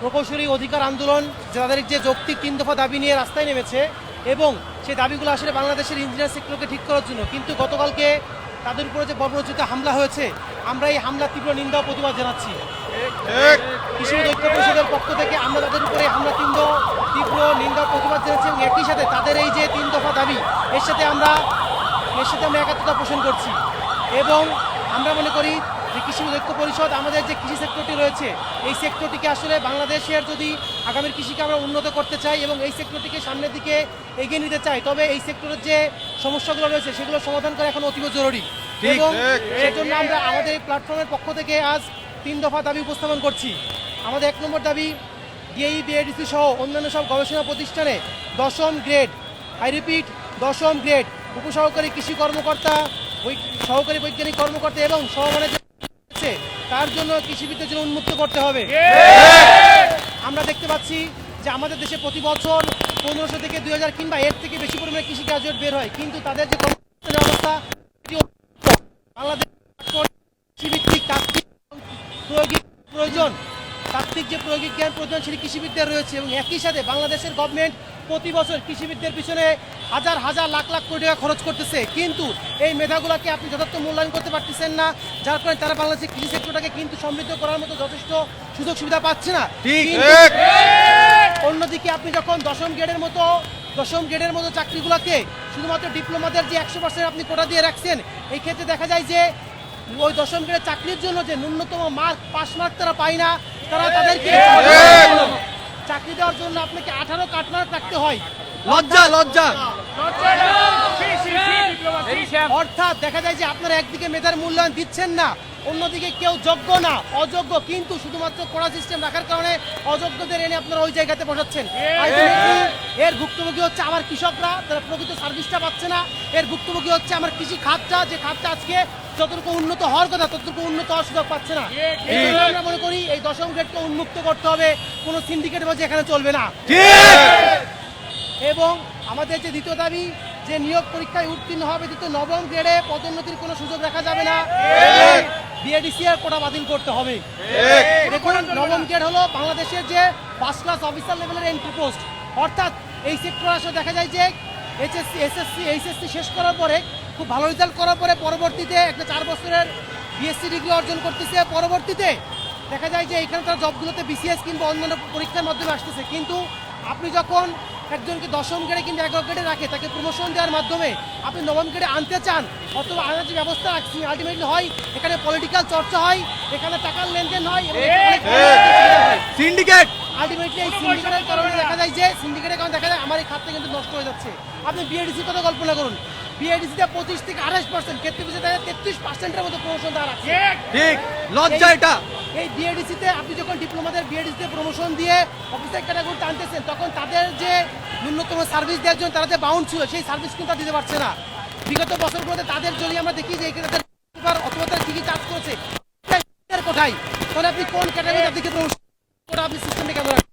প্রকৌশলী অধিকার আন্দোলন যাদের যে যৌক্তিক তিন দফা দাবি নিয়ে রাস্তায় নেমেছে এবং সেই দাবিগুলো আসলে বাংলাদেশের ইঞ্জিনিয়ার সেক্টরকে ঠিক করার জন্য। কিন্তু গতকালকে তাদের উপরে যে বর্বরচিত হামলা হয়েছে, আমরা এই হামলার তীব্র নিন্দা প্রতিবাদ জানাচ্ছি। কৃষি ঐক্য পরিষদের পক্ষ থেকে আমরা তাদের উপরে হামলা তীব্র তীব্র নিন্দা প্রতিবাদ জানাচ্ছি এবং একই সাথে তাদের এই যে তিন দফা দাবি, এর সাথে আমরা, এর সাথে আমরা একাত্মতা পোষণ করছি। এবং আমরা মনে করি যে কৃষি ঐক্য পরিষদ আমাদের যে কৃষি সেক্টরটি রয়েছে এই সেক্টরটিকে আসলে বাংলাদেশের যদি আগামীর কৃষিকে আমরা উন্নত করতে চাই এবং এই সেক্টরটিকে সামনের দিকে এগিয়ে নিতে চাই তবে এই সেক্টরের যে সমস্যাগুলো রয়েছে সেগুলো সমাধান করা এখন অতীব জরুরি। এবং সেজন্য আমরা আমাদের এই প্ল্যাটফর্মের পক্ষ থেকে আজ তিন দফা দাবি উপস্থাপন করছি। আমাদের এক নম্বর দাবি ডিএই বিএডিসি সহ অন্যান্য সব গবেষণা প্রতিষ্ঠানে দশম গ্রেড আই রিপিট দশম গ্রেড উপসহকারী কৃষি কর্মকর্তা সহকারী বৈজ্ঞানিক কর্মকর্তা এবং সহমানের আছে, তার জন্য কৃষিবিদদের জন্য উন্মুক্ত করতে হবে। আমরা দেখতে পাচ্ছি যে আমাদের দেশে প্রতি বছর পনেরোশো থেকে দুই হাজার কিংবা এর থেকে বেশি পরিমাণে কৃষি গ্রাজুয়েট বের হয়। কিন্তু তাদের যে প্রয়োগিক প্রয়োজন। তাত্ত্বিক যে প্রয়োগিক জ্ঞান প্রয়োজন সেটি কৃষিবিদ্যার রয়েছে এবং একই সাথে বাংলাদেশের গভর্নমেন্ট প্রতি বছর কৃষিবিদ্যার পিছনে হাজার হাজার লাখ লাখ কোটি টাকা খরচ করতেছে। কিন্তু এই মেধাগুলোকে আপনি যথার্থ মূল্যায়ন করতে পারতেছেন না। যার কারণে তারা বাংলাদেশের কৃষি সেক্টরটাকে কিন্তু সমৃদ্ধ করার মতো যথেষ্ট সুযোগ সুবিধা পাচ্ছে না। অন্যদিকে আপনি যখন দশম গ্রেডের মতো দশম গ্রেডের মতো চাকরিগুলোকে শুধুমাত্র ডিপ্লোমাদের যে একশো পার্সেন্ট আপনি কোটা দিয়ে রাখছেন এই ক্ষেত্রে দেখা যায় যে ওই দশম গ্রেডের চাকরির জন্য যে ন্যূনতম মার্ক পাস মার্ক তারা পায় না। তারা তাদেরকে চাকরি দেওয়ার জন্য আপনাকে আঠারো কাটমার্ক রাখতে হয়। লজ্জা লজ্জা। অর্থাৎ দেখা যায় যে আপনারা একদিকে মেধার মূল্যায়ন দিচ্ছেন না অন্যদিকে কেউ যোগ্য না অযোগ্য কিন্তু শুধুমাত্র কড়া সিস্টেম রাখার কারণে অযোগ্যদের এনে আপনারা ওই জায়গাতে বসাচ্ছেন। এর ভুক্তভোগী হচ্ছে আমার কৃষকরা তারা প্রকৃত সার্ভিসটা পাচ্ছে না। এর ভুক্তভোগী হচ্ছে আমার কৃষি খাতটা যে খাতটা আজকে যতটুকু উন্নত হওয়ার কথা ততটুকু উন্নত হওয়ার সুযোগ পাচ্ছে না। আমরা মনে করি এই দশম গ্রেডকে উন্মুক্ত করতে হবে কোনো সিন্ডিকেট বাজে এখানে চলবে না। এবং আমাদের যে দ্বিতীয় দাবি যে নিয়োগ পরীক্ষায় উত্তীর্ণ হবে দ্বিতীয় নবম গ্রেডে পদোন্নতির কোনো সুযোগ রাখা যাবে না। বিএডিসি এর কোটা বাতিল করতে হবে। দেখুন নবম গ্রেড হলো বাংলাদেশের যে ফার্স্ট ক্লাস অফিসার লেভেলের এন্ট্রি পোস্ট অর্থাৎ এই সেক্টর আসলে দেখা যায় যে এইচএসসি এসএসসি এইচএসসি শেষ করার পরে খুব ভালো রেজাল্ট করার পরে পরবর্তীতে একটা চার বছরের বিএসসি ডিগ্রি অর্জন করতেছে। পরবর্তীতে দেখা যায় যে এখানে তারা জবগুলোতে বিসিএস কিংবা অন্যান্য পরীক্ষার মাধ্যমে আসতেছে। কিন্তু আপনি যখন একজনকে দশম গ্রেডে কিংবা এগারো গ্রেডে রাখে তাকে প্রমোশন দেওয়ার মাধ্যমে আপনি নবম গ্রেডে আনতে চান অথবা আনার যে ব্যবস্থা রাখছি আলটিমেটলি হয় এখানে পলিটিক্যাল চর্চা হয় এখানে টাকার লেনদেন হয় হয়। সিন্ডিকেট আলটিমেটলি এই সিন্ডিকেটের কারণে দেখা যায় যে সিন্ডিকেটের কারণে দেখা যায় আমার এই খাতটা কিন্তু নষ্ট হয়ে যাচ্ছে। আপনি বিএডিসির কথা কল্পনা করুন। বিএডিসিতে পঁচিশ থেকে আঠাশ পার্সেন্ট ক্ষেত্রে পিছিয়ে যায় তেত্রিশ পার্সেন্টের মতো প্রমোশন রাখছে ঠিক। লজ্জা এটা। এই বিএডিসিতে আপনি যখন ডিপ্লোমাদের বিএডিসিতে প্রমোশন দিয়ে অফিসার ক্যাটাগরি টানতেছেন তখন তাদের যে ন্যূনতম সার্ভিস দেওয়ার জন্য তারা যে বাউন্ড ছিল সেই সার্ভিস কিন্তু তারা দিতে পারছে না। বিগত বছরগুলোতে তাদের জন্য আমরা দেখি যে তাদের অথবা তারা কি কি চার্জ করেছে কোঠায় তাহলে আপনি কোন ক্যাটাগরি তাদেরকে প্রমোশন আপনি সিস্টেমে কেন রাখবেন